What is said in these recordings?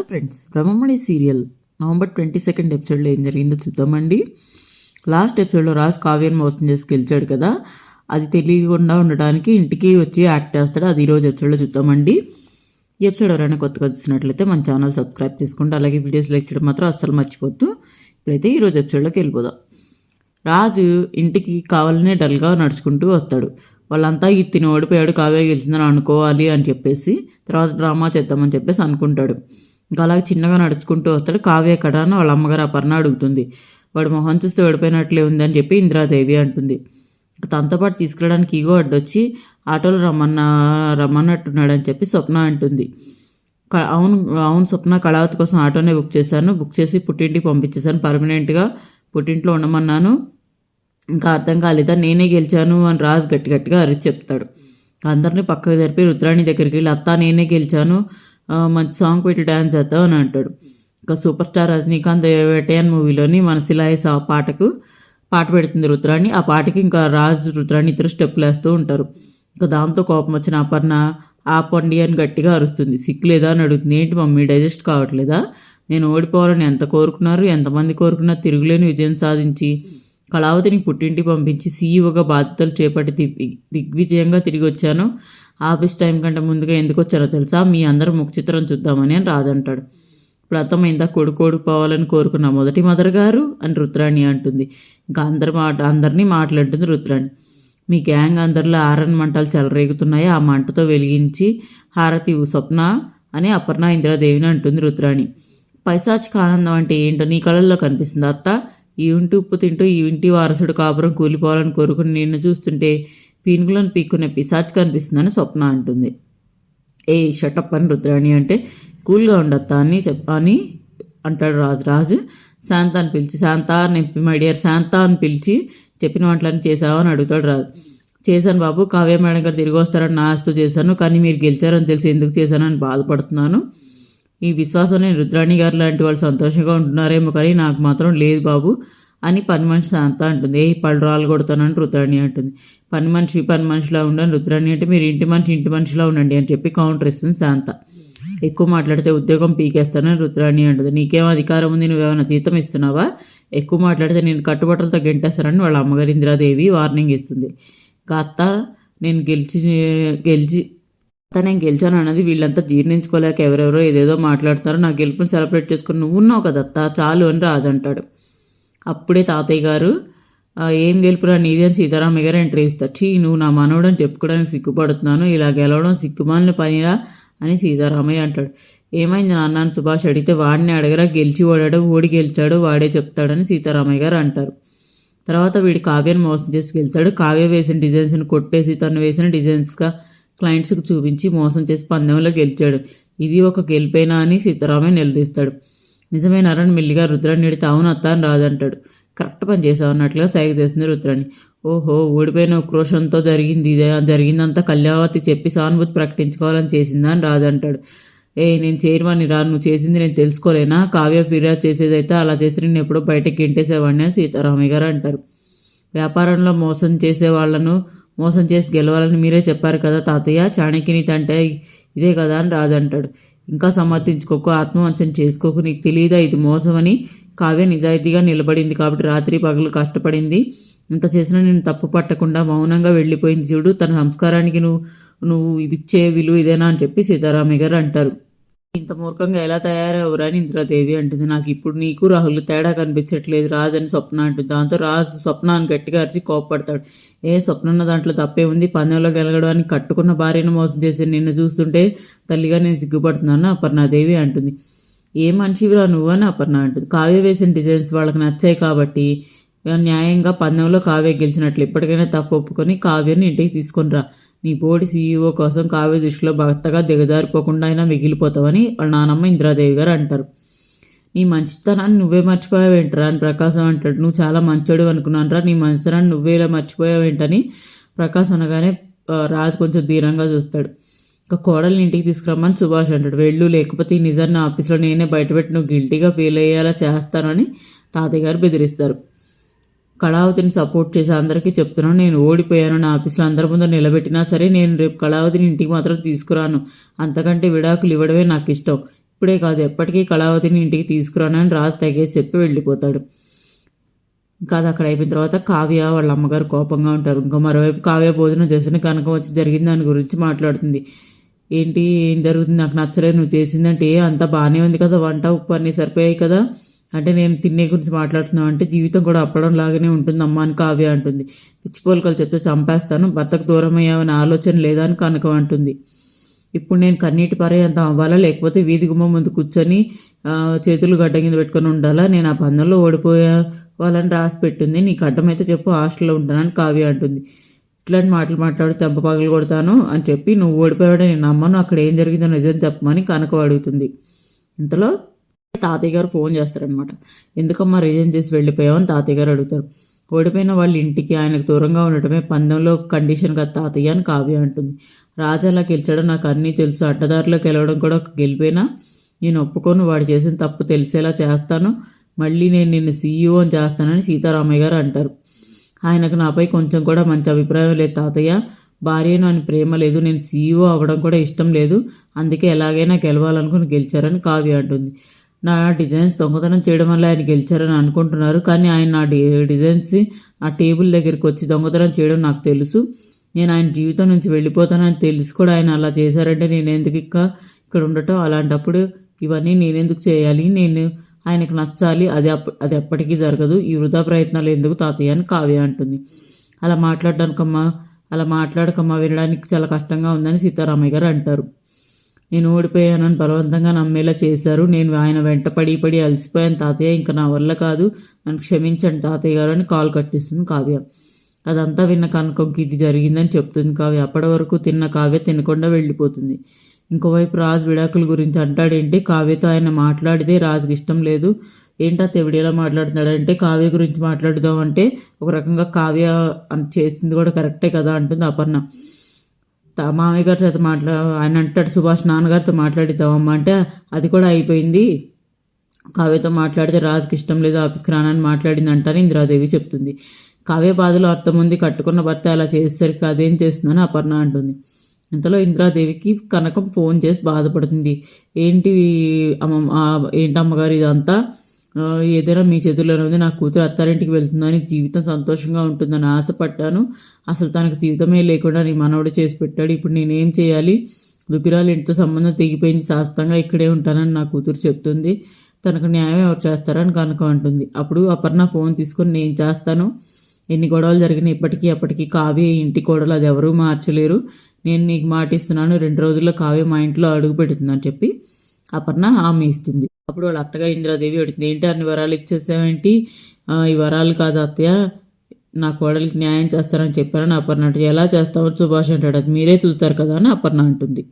Friends Brahmamani serial November twenty second ఎపిసోడ్లో ఏం జరిగిందో చూద్దామండి. లాస్ట్ ఎపిసోడ్లో రాజ్ కావ్యాన్ని మోసం చేసి గెలిచాడు కదా అది తెలియకుండా ఉండడానికి ఇంటికి వచ్చి యాక్ట్ చేస్తాడు. అది ఈరోజు ఎపిసోడ్లో చూద్దామండి. ఈ ఎపిసోడ్ ఎవరైనా కొత్తగా చూసినట్లయితే మన ఛానల్ సబ్స్క్రైబ్ చేసుకుంటే అలాగే వీడియోస్ లైక్ చేయడం మాత్రం అస్సలు మర్చిపోద్దు ఇప్పుడైతే ఈరోజు ఎపిసోడ్లోకి వెళ్ళిపోదాం. రాజు ఇంటికి కావాలనే డల్గా నడుచుకుంటూ వస్తాడు. వాళ్ళంతా ఈ తిని ఓడిపోయాడు కావ్య గెలిచిందని అనుకోవాలి అని చెప్పేసి తర్వాత డ్రామా చేద్దామని చెప్పేసి అనుకుంటాడు. ఇంకా అలాగే చిన్నగా నడుచుకుంటూ వస్తాడు. కావ్య ఎక్కడ అని వాళ్ళ అమ్మగారు అపర్ణ అడుగుతుంది. వాడు మొహం చూస్తే ఓడిపోయినట్లే ఉందని చెప్పి ఇందిరాదేవి అంటుంది. తనతో పాటు తీసుకెళ్ళడానికి ఈగో అడ్డొచ్చి ఆటోలో రమ్మన్న రమ్మన్నట్టున్నాడని చెప్పి స్వప్న అంటుంది. క- అవును అవును స్వప్న కళావతి కోసం ఆటోనే బుక్ చేశాను. బుక్ చేసి పుట్టింటికి పంపించేశాను. పర్మనెంట్గా పుట్టింట్లో ఉండమన్నాను. ఇంకా అర్థం కాలేదా? నేనే గెలిచాను అని రాజు గట్టి గట్టిగా అరిచి చెప్తాడు. అందరినీ పక్కకు జరిపి రుద్రాణి దగ్గరికి వెళ్ళి అత్త నేనే గెలిచాను. మంచి సాంగ్ పెట్టి డ్యాన్స్ చేద్దాం అని అంటాడు. ఇంకా సూపర్ స్టార్ రజనీకాంత్ వేటయాన్ మూవీలోని మనసిలాయ సా పాటకు పాట పెడుతుంది రుద్రాణి. ఆ పాటకి ఇంకా రాజు రుద్రాణి ఇద్దరు స్టెప్పులు వేస్తూ ఉంటారు. ఇంకా దాంతో కోపం వచ్చిన అపర్ణ ఆపండి అని గట్టిగా అరుస్తుంది. సిక్కు లేదా అని అడుగుతుంది. ఏంటి మమ్మీ డైజెస్ట్ కావట్లేదా? నేను ఓడిపోవాలని ఎంత కోరుకున్నారు ఎంతమంది కోరుకున్నా తిరుగులేని విజయం సాధించి కళావతిని పుట్టింటి పంపించి సీఈఓగా బాధ్యతలు చేపట్టి దిగ్ దిగ్విజయంగా తిరిగి వచ్చాను. ఆఫీస్ టైం కంటే ముందుగా ఎందుకు వచ్చారో తెలుసా? మీ అందరూ ముఖ చిత్రం చూద్దామని అని రాజు అంటాడు. ప్రథమ ఇంత కొడుకోడు పోవాలని కోరుకున్న మొదటి మదర్ గారు అని రుద్రాణి అంటుంది. ఇంకా అందరి మాట అందరినీ మాట్లాడుతుంది రుద్రాణి. మీ గ్యాంగ్ అందరిలో ఆరన్ మంటలు చెలరేగుతున్నాయి? ఆ మంటతో వెలిగించి హారతి స్వప్న అని అపర్ణ ఇందిరాదేవిని అంటుంది రుద్రాణి. పైశాచిక ఆనందం అంటే ఏంటో నీ కళల్లో కనిపిస్తుంది అత్త. ఈ ఇంటి ఉప్పు తింటూ ఈ ఇంటి వారసుడు కాపురం కూలిపోవాలని కోరుకుని నిన్ను చూస్తుంటే పీనుగులను పీక్కునే పిశాచ్ కనిపిస్తుందని స్వప్న అంటుంది. ఏ షటప్ అని రుద్రాణి అంటే కూల్గా ఉండొత్తా అని చెప్ అని అంటాడు రాజు. రాజు శాంత అని పిలిచి శాంత అని మై డియర్ శాంత అని పిలిచి చెప్పిన వంటలన్నీ చేసావు అని అడుగుతాడు రాజు. చేశాను బాబు కావ్య మేడం గారు తిరిగి వస్తారని నా చేశాను కానీ మీరు గెలిచారని తెలిసి ఎందుకు చేశానని బాధపడుతున్నాను. ఈ విశ్వాసం నేను రుద్రాణి గారు లాంటి వాళ్ళు సంతోషంగా ఉంటున్నారేమో కానీ నాకు మాత్రం లేదు బాబు. అని పని మనిషి శాంత అంటుంది. ఏ పళ్ళు రాళ్ళు కొడతానని రుద్రాణి అంటుంది. పని మనిషి పని మనిషిలా ఉండండి రుద్రాణి అంటే మీరు ఇంటి మనిషి ఇంటి మనిషిలా ఉండండి అని చెప్పి కౌంటర్ ఇస్తుంది శాంత. ఎక్కువ మాట్లాడితే ఉద్యోగం పీకేస్తానని రుద్రాణి అంటుంది. నీకేం అధికారం ఉంది? నువ్వేమైనా జీతం ఇస్తున్నావా? ఎక్కువ మాట్లాడితే నేను కట్టుబట్టలతో గెంటేస్తానని వాళ్ళ అమ్మగారు ఇందిరాదేవి వార్నింగ్ ఇస్తుంది. ఇంకా అత్త నేను గెలిచి గెలిచి అత్త నేను గెలిచాను అన్నది వీళ్ళంతా జీర్ణించుకోలేక ఎవరెవరో ఏదేదో మాట్లాడతారో. నా గెలుపుని సెలబ్రేట్ చేసుకుని నువ్వు ఉన్నావు కదా అత్త చాలు అని రాజు అంటాడు. అప్పుడే తాతయ్య గారు ఏం గెలుపురా నీది అని సీతారామయ్య గారు ఎంట్రీ ఇస్తారు చీ నువ్వు నా మనవడని చెప్పుకోవడానికి సిగ్గుపడుతున్నాను ఇలా గెలవడం సిగ్గుమాలిన పనిరా అని సీతారామయ్య అంటాడు. ఏమైంది నాన్న సుభాష్ అడిగితే వాడిని అడగరా గెలిచి ఓడాడు ఓడి గెలిచాడు వాడే చెప్తాడని సీతారామయ్య గారు అంటారు. తర్వాత వీడి కావ్యను మోసం చేసి గెలిచాడు. కావ్య వేసిన డిజైన్స్ని కొట్టేసి తను వేసిన డిజైన్స్గా క్లయింట్స్కి చూపించి మోసం చేసి పందెంలో గెలిచాడు. ఇది ఒక గెలిపేనా అని సీతారామయ్య నిలదీస్తాడు. నిజమేనారని మెల్లిగా రుద్రాన్ని అడిగితే అవును అత్త అని రాదంటాడు. కరెక్ట్ పని చేసావు అన్నట్లుగా సైగ చేసింది రుద్రాణి. ఓహో ఓడిపోయిన ఉక్రోషంతో జరిగింది ఇదే జరిగిందంతా కళ్యావతి చెప్పి సానుభూతి ప్రకటించుకోవాలని చేసిందా అని రాదంటాడు. ఏ నేను చైర్మన్ రా నువ్వు చేసింది నేను తెలుసుకోలేనా? కావ్య ఫిర్యాదు చేసేదైతే అలా చేసి నేను ఎప్పుడో బయటకి ఇంటేసేవాడిని అని సీతారామయ్య గారు అంటారు. వ్యాపారంలో మోసం చేసే వాళ్ళను మోసం చేసి గెలవాలని మీరే చెప్పారు కదా తాతయ్య? చాణక్యనీతి అంటే ఇదే కదా అని రాజంటాడు ఇంకా సమర్థించుకోకు ఆత్మవంచన చేసుకోకు. నీకు తెలియదా ఇది మోసమని? కావ్య నిజాయితీగా నిలబడింది కాబట్టి రాత్రి పగలు కష్టపడింది. ఇంత చేసినా నేను తప్పు పట్టకుండా మౌనంగా వెళ్ళిపోయింది చూడు. తన సంస్కారానికి నువ్వు నువ్వు ఇది ఇచ్చే విలువ ఇదేనా అని చెప్పి సీతారామయ్య గారు అంటారు. ఇంత మూర్ఖంగా ఎలా తయారవరా అని ఇంద్రాదేవి అంటుంది. నాకు ఇప్పుడు నీకు రాహుల్ తేడా కనిపించట్లేదు. రాజు అని స్వప్న అంటుంది. దాంతో రాజు స్వప్నాన్ని గట్టిగా అరిచి కోప్పడతాడు. ఏ స్వప్నన్న దాంట్లో తప్పే ఉంది. పందెంలో గెలగడానికి కట్టుకున్న భార్యను మోసం చేసి నిన్ను చూస్తుంటే తల్లిగా నేను సిగ్గుపడుతున్నాను అపర్ణాదేవి అంటుంది. ఏ మనిషివిరా నువ్వు అని అపర్ణ అంటుంది. కావ్య వేసిన డిజైన్స్ వాళ్ళకి నచ్చాయి కాబట్టి న్యాయంగా పందెంలో కావ్య గెలిచినట్లు. ఇప్పటికైనా తప్పు ఒప్పుకొని కావ్యని ఇంటికి తీసుకొని రా నీ బోర్డు సీఈఓ కోసం కావ్య దృష్టిలో భర్తగా దిగజారిపోకుండా అయినా మిగిలిపోతావని వాళ్ళ నానమ్మ ఇందిరాదేవి గారు అంటారు. నీ మంచితనాన్ని నువ్వే మర్చిపోయావేంటరా అని ప్రకాశం అంటాడు. నువ్వు చాలా మంచోడు అనుకున్నాను రా నీ మంచితనాన్ని నువ్వే ఇలా మర్చిపోయావేంటని ప్రకాశం అనగానే రాజు కొంచెం ధీరంగా చూస్తాడు. ఇంకా కోడల్ని ఇంటికి తీసుకురమ్మని సుభాష్ అంటాడు. వెళ్ళు లేకపోతే ఈ నిజాన్ని ఆఫీస్లో నేనే బయటపెట్టి నువ్వు గిల్టీగా ఫీల్ అయ్యేలా చేస్తానని తాతయ్య గారు బెదిరిస్తారు. కళావతిని సపోర్ట్ చేసి అందరికీ చెప్తున్నాను. నేను ఓడిపోయాను. నా ఆఫీస్లో అందరి ముందు నిలబెట్టినా సరే నేను రేపు కళావతిని ఇంటికి మాత్రం తీసుకురాను. అంతకంటే విడాకులు ఇవ్వడమే నాకు ఇష్టం. ఇప్పుడే కాదు ఎప్పటికీ కళావతిని ఇంటికి తీసుకురానని రాజు తగ్గేసి చెప్పి వెళ్ళిపోతాడు. ఇంకా అది అక్కడ అయిపోయిన తర్వాత కావ్య వాళ్ళ అమ్మగారు కోపంగా ఉంటారు. ఇంకా మరోవైపు కావ్య భోజనం చేసిన కనకం వచ్చి జరిగింది దాని గురించి మాట్లాడుతుంది. ఏంటి? ఏం జరుగుతుంది? నాకు నచ్చలేదు. నువ్వు చేసిందంటే అంత బాగానే ఉంది కదా. వంట ఉప్పు అన్నీ సరిపోయాయి కదా. అంటే నేను తినే గురించి మాట్లాడుతున్నాను అంటే జీవితం కూడా అప్పడం లాగానే ఉంటుంది. అమ్మ అని కావ్య అంటుంది. పిచ్చిపోలికలు చెప్తే చంపేస్తాను. భర్తకు దూరం అయ్యామని ఆలోచన లేదా అని కనకం అంటుంది. ఇప్పుడు నేను కన్నీటి పర్యంతం అవ్వాలా? లేకపోతే వీధి గుమ్మ ముందు కూర్చొని చేతులు గడ్డ కింద పెట్టుకొని ఉండాలా? నేను ఆ పందంలో ఓడిపోయే వాళ్ళని రాసి పెట్టింది. నీకు అడ్డమైతే చెప్పు హాస్టల్లో ఉంటానని కావ్య అంటుంది. ఇట్లాంటి మాటలు మాట్లాడి తెంప పగలు కొడతాను అని చెప్పి నువ్వు ఓడిపోయాడని నేను నమ్మను. అక్కడ ఏం జరిగిందో నిజం చెప్పమని కనకం అడుగుతుంది. ఇంతలో తాతయ్య గారు ఫోన్ చేస్తారనమాట ఎందుకమ్మా రిజైన్ చేసి వెళ్ళిపోయావు అని తాతయ్య గారు అడుగుతారు. ఓడిపోయిన వాళ్ళ ఇంటికి ఆయనకు దూరంగా ఉండటమే పందెంలో కండిషన్ కదా తాతయ్య అని కావ్య అంటుంది. రాజా అలా గెలిచడం నాకు అన్నీ తెలుసు. అడ్డదారిలో గెలవడం కూడా ఒక నేను ఒప్పుకోను. వాడు చేసిన తప్పు తెలిసేలా చేస్తాను. మళ్ళీ నేను నిన్ను సీఈఓ అని చేస్తానని సీతారామయ్య గారు అంటారు. ఆయనకు నాపై కొంచెం కూడా మంచి అభిప్రాయం లేదు తాతయ్య. భార్యను అని ప్రేమ లేదు. నేను సీఈఓ అవ్వడం కూడా ఇష్టం లేదు. అందుకే ఎలాగైనా గెలవాలనుకుని గెలిచారని కావ్య అంటుంది. నా డిజైన్స్ దొంగతనం చేయడం వల్ల ఆయన గెలిచారని అనుకుంటున్నారు. కానీ ఆయన నా డి డిజైన్స్ నా టేబుల్ దగ్గరికి వచ్చి దొంగతనం చేయడం నాకు తెలుసు. నేను ఆయన జీవితం నుంచి వెళ్ళిపోతానని తెలిసి కూడా ఆయన అలా చేశారంటే నేను ఎందుకు ఇంకా ఇక్కడ ఉండటం? అలాంటప్పుడు ఇవన్నీ నేనెందుకు చేయాలి? నేను ఆయనకు నచ్చాలి. అది అప్ప అది ఎప్పటికీ జరగదు. ఈ వృధా ప్రయత్నాలు ఎందుకు తాతయ్య అని కావ్య అంటుంది. అలా మాట్లాడడానికమ్మా అలా మాట్లాడకమ్మా వినడానికి చాలా కష్టంగా ఉందని సీతారామయ్య గారు అంటారు. నేను ఓడిపోయానని బలవంతంగా నమ్మేలా చేశారు. నేను ఆయన వెంట పడి పడి అలసిపోయాను. తాతయ్య ఇంకా నా వల్ల కాదు. నన్ను క్షమించండి తాతయ్య గారు అని కాల్ కట్టిస్తుంది కావ్య. అదంతా విన్న కనకంకి ఇది జరిగిందని చెప్తుంది కావ్య. అప్పటి వరకు తిన్న కావ్య తినకుండా వెళ్ళిపోతుంది. ఇంకోవైపు రాజు విడాకుల గురించి అంటాడేంటి? కావ్యతో ఆయన మాట్లాడితే రాజుకి ఇష్టం లేదు. ఏంటా తెవిడి ఎలా మాట్లాడుతున్నాడంటే కావ్య గురించి మాట్లాడుదాం అంటే ఒక రకంగా కావ్య అని చేసింది కూడా కరెక్టే కదా అంటుంది అపర్ణ. మామయ్య గారితో మాట్లా ఆయన అంటాడు సుభాష్ నాన్నగారితో మాట్లాడిద్దామమ్మ అంటే అది కూడా అయిపోయింది. కావ్యతో మాట్లాడితే రాజుకి ఇష్టం లేదు ఆఫీస్కి రానని మాట్లాడింది అంటారు ఇందిరాదేవి చెప్తుంది. కావ్య బాధలో అర్థం ఉంది కట్టుకున్న భర్త అలా చేసేసరికి అదేం చేస్తుందని అపర్ణ అంటుంది. ఇంతలో ఇందిరాదేవికి కనకం ఫోన్ చేసి బాధపడుతుంది. ఏంటి అమ్మ ఏంటమ్మగారు ఏంటి అమ్మగారు ఇదంతా? ఏదైనా మీ చేతుల్లోనే ఉంది. నా కూతురు అత్తారింటికి వెళ్తుందని జీవితం సంతోషంగా ఉంటుందని ఆశపడ్డాను. అసలు తనకు జీవితమే లేకుండా నీ మనవడు చేసి పెట్టాడు. ఇప్పుడు నేనేం చేయాలి? దుగ్గిరాలు ఇంటితో సంబంధం తెగిపోయింది. శాశ్వతంగా ఇక్కడే ఉంటానని నా కూతురు చెప్తుంది. తనకు న్యాయం ఎవరు చేస్తారని కనుక అంటుంది. అప్పుడు అపర్ణ ఫోన్ తీసుకొని నేను చేస్తాను. ఎన్ని గొడవలు జరిగినా ఇప్పటికీ అప్పటికీ కావ్య ఇంటి గొడవలు అది ఎవరూ మార్చలేరు. నేను నీకు మాటిస్తున్నాను. రెండు రోజుల్లో కావ్య మా ఇంట్లో అడుగు పెడుతుందని చెప్పి అపర్ణ హామీ ఇస్తుంది. అప్పుడు వాళ్ళ అత్తగారు ఇంద్రాదేవి అడుగుతుంది ఏంటి అన్ని వరాలు ఇచ్చేసావేంటి? ఈ వరాలు కాదు అత్తయ్య నా కోడలికి న్యాయం చేస్తారని చెప్పారని అపర్ణ అంటే ఎలా చేస్తామని సుభాష్ అంటాడు. అది మీరే చూస్తారు కదా అని అపర్ణ అంటుంది.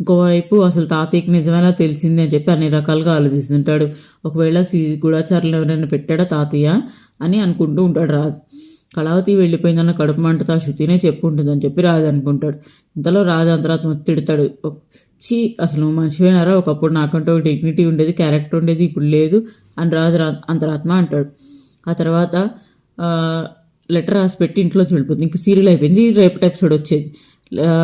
ఇంకోవైపు అసలు తాతయ్యకి నిజమేలా తెలిసింది అని చెప్పి అన్ని రకాలుగా ఆలోచిస్తుంటాడు ఒకవేళ సి గూఢాచారులు ఎవరైనా పెట్టాడా తాతయ్య? అని అనుకుంటూ ఉంటాడు రాజు. కళావతి వెళ్ళిపోయిందన్న కడుపు మంటతో ఆ శృతినే చెప్పుంటుందని చెప్పి రాజు అనుకుంటాడు ఇంతలో రాజు అంతరాత్మ వచ్చి తిడతాడు చీ అసలు నువ్వు మనిషివేనారా? ఒకప్పుడు నాకంటూ ఒక డిగ్నిటీ ఉండేది క్యారెక్టర్ ఉండేది ఇప్పుడు లేదు అని రాజు రా- అంతరాత్మ అంటాడు. ఆ తర్వాత లెటర్ రాసి పెట్టి ఇంట్లోంచి వెళ్ళిపోతుంది. ఇంకా సీరియల్ అయిపోయింది రేపటి ఎపిసోడ్ వచ్చేది.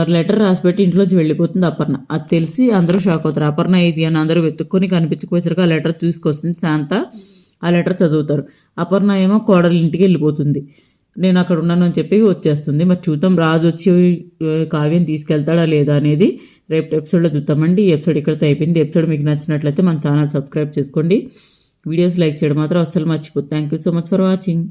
లెటర్ రాసి పెట్టి ఇంట్లోంచి వెళ్ళిపోతుంది అపర్ణ. అది తెలిసి అందరూ షాక్ అవుతారు. అపర్ణ ఇది అని అందరూ వెతుక్కొని కనిపించకపోయేసరికి ఆ లెటర్ తీసుకొస్తుంది శాంత. ఆ లెటర్ చదువుతారు. అపర్ణ ఏమో కోడలి ఇంటికి వెళ్ళిపోతుంది. నేను అక్కడ ఉన్నాను అని చెప్పి వచ్చేస్తుంది. మరి చూద్దాం రాజు వచ్చి కావ్యం తీసుకెళ్తాడా లేదా అనేది రేపు ఎపిసోడ్లో చూద్దామండి. ఈ ఎపిసోడ్ ఇక్కడితో అయిపోయింది. ఎపిసోడ్ మీకు నచ్చినట్లయితే మన ఛానల్ సబ్స్క్రైబ్ చేసుకోండి. వీడియోస్ లైక్ చేయడం మాత్రం అస్సలు మర్చిపోతుంది thank you so much for watching